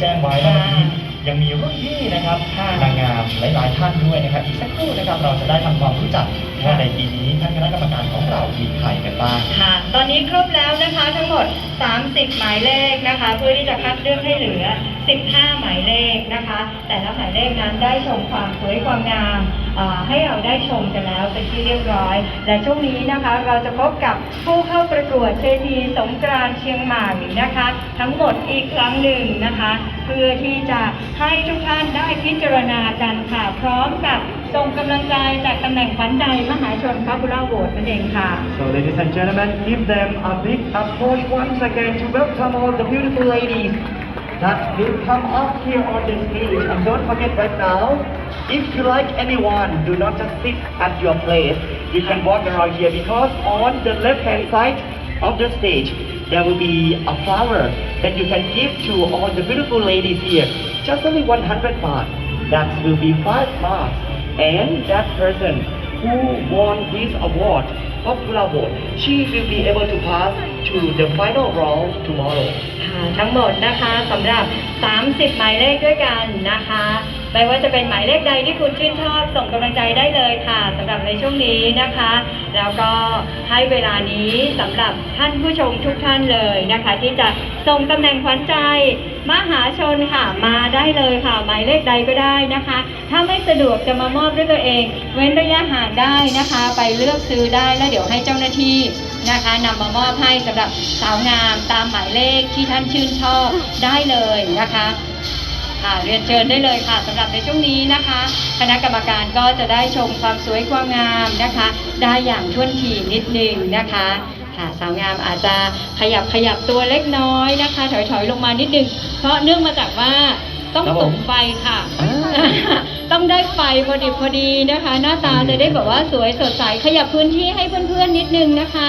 แจ้งไว้แล้วดียังมีรุ่นพี่นะครับนางงามหลายๆท่านด้วยนะครับ อีกสักครู่นะครับเราจะได้ทำความรู้จักว่าในปีนี้ท่านคณะกรรมการของเรามีใครกันบ้าง ค่ะ ตอนนี้ครบแล้วนะคะทั้งหมด 30 หมายเลขนะคะ เพื่อที่จะคัดเลือกให้เหลือ 15 หมายเลขนะคะ แต่ละหมายเลขนั้นได้ชมความสวยความงามให้เราได้ชมกันแล้วเป็นที่เรียบร้อย และช่วงนี้นะคะเราจะพบกับผู้เข้าประกวดเทพีสงกรานต์เชียงใหม่นะคะ ทั้งหมดอีกครั้งหนึ่งนะคะ เพื่อที่จะให้ทุกท่านได้พิจารณากันค่ะพร้อมกับ ส่งกำลังใจจากตำแหน่งขวัญใจมหาชนพ o บู l าโหวตนั่นเองค่ะ So ladies and gentlemen, give them a big applause once again to welcome all the beautiful ladies that will come up here on the stage. And don't forget right now, if you like anyone, do not just sit at your place. You can walk around here because on the left hand side of the stage, there will be a flower that you can give to all the beautiful ladies here. Just only 100 baht. That will be 5 marks. And that person who won this award, Popular Vote, she will be able to pass to the final round tomorrow. ค่ะทั้งหมดนะคะสำหรับ 30 หมายเลขด้วยกันนะคะ ไม่ว่าจะเป็นหมายเลขใดที่คุณชื่นชอบส่งกำลังใจได้เลยค่ะสำหรับในช่วงนี้นะคะ แล้วก็ให้เวลานี้สำหรับท่านผู้ชมทุกท่านเลยนะคะ ที่จะส่งตำแหน่งขวัญใจมหาชนค่ะมาได้เลยค่ะ หมายเลขใดก็ได้นะคะ ถ้าไม่สะดวกจะมามอบด้วยตัวเอง เว้นระยะห่างได้นะคะ ไปเลือกซื้อได้แล้วเดี๋ยวให้เจ้าหน้าที่นะคะนำมามอบให้สำหรับสาวงามตามหมายเลขที่ท่านชื่นชอบได้เลยนะคะ ค่ะเรียนเชิญได้เลยค่ะสำหรับในช่วงนี้นะคะ คณะกรรมการก็จะได้ชมความสวยความงามนะคะ ได้อย่างท่วนทีนิดนึงนะคะค่ะสาวงามอาจจะขยับขยับตัวเล็กน้อยนะคะ ถอยถอยๆลงมานิดนึง เพราะเนื่องมาจากว่าต้องครับผม ส่งไฟค่ะอ่าต้องได้ไฟพอดีพอดีนะคะ หน้าตาจะได้แบบว่าสวยสดใสขยับพื้นที่ให้เพื่อนๆนิดนึงนะคะ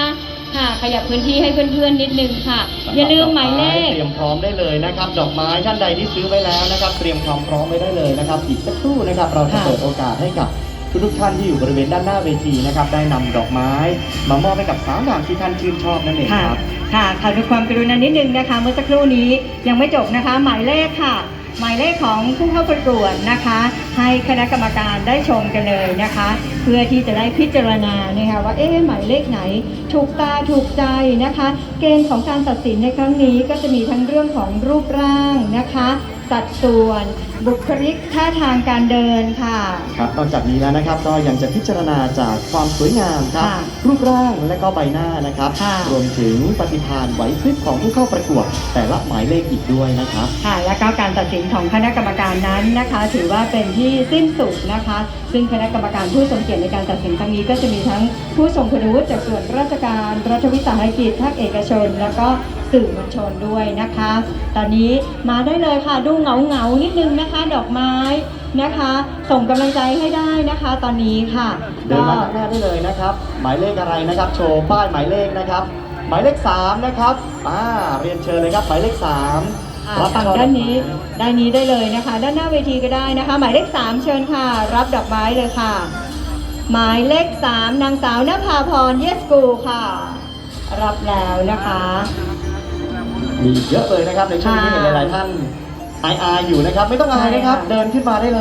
ค่ะ ขยับพื้นที่ให้เพื่อนๆนิดนึงค่ะ อย่าลืมหมายเลข เตรียมพร้อมได้เลยนะครับ ดอกไม้ท่านใดที่ซื้อไว้แล้วนะครับ เตรียมความพร้อมไว้ได้เลยนะครับ อีกสักครู่นะครับ เราจะค่ะ เปิดโอกาสให้กับทุกๆท่านที่อยู่บริเวณด้านหน้าเวทีนะครับ ได้นำดอกไม้ มามอบให้กับสาวงามที่ท่านชื่นชอบนั่นเองค่ะ ครับ ค่ะขอดูความกรุณานิดนึงนะคะ เมื่อสักครู่นี้ยังไม่จบนะคะ หมายเลขค่ะ หมายเลขของผู้เข้าประกวดนะคะ ให้คณะกรรมการได้ชมกันเลยนะคะ เพื่อที่จะได้พิจารณานะคะว่าเอ๊ะหมายเลขไหนถูกตาถูกใจนะคะ เกณฑ์ของการตัดสินในครั้งนี้ก็จะมีทั้งเรื่องของรูปร่างนะคะ สัดส่วน บุคลิกท่าทางการเดินค่ะ ครับนอกจากนี้แล้วนะครับก็ยังจะพิจารณาจากความสวยงามครับค่ะรูปร่างและก็ใบหน้านะครับ ค่ะ รวมถึงปฏิภาณไหวพริบของผู้เข้าประกวด แต่ละหมายเลขอีกด้วยนะครับ ค่ะ และก็การตัดสินของคณะกรรมการนั้นนะคะ ถือว่าเป็นที่สิ้นสุดนะคะ ซึ่งคณะกรรมการผู้ทรงเกียรติในการตัดสินครั้งนี้ก็จะมีทั้งผู้ทรงคุณวุฒิจากส่วนราชการรัฐวิสาหกิจภาคเอกชน แล้วก็ สื่อมวลชนด้วยนะคะ ตอนนี้มาได้เลยค่ะดูเหงาเหงาๆนิดนึงนะคะ ดอกไม้นะคะ ส่งกำลังใจให้ได้นะคะ ตอนนี้ค่ะเดินมาข้างหน้าได้เลยนะครับ หมายเลขอะไรนะครับ โชว์ป้ายหมายเลขนะครับ หมายเลขสามนะครับอ่าเรียนเชิญเลยครับหมายเลขสามค่ะรับฝั่งช่อด้านนี้ดอกไม้ด้านนี้ได้เลยนะคะ ด้านหน้าเวทีก็ได้นะคะ หมายเลข 3 เชิญค่ะ รับดอกไม้เลยค่ะ หมายเลข 3 นางสาวนภาพรเยสกูค่ะ รับแล้วนะคะ มีเยอะเลยนะครับในช่วงนี้ค่ะเห็นหลายๆท่านอายๆอยู่นะครับ ไม่ต้องอายนะครับใช่ค่ะเดินขึ้นมาได้เลย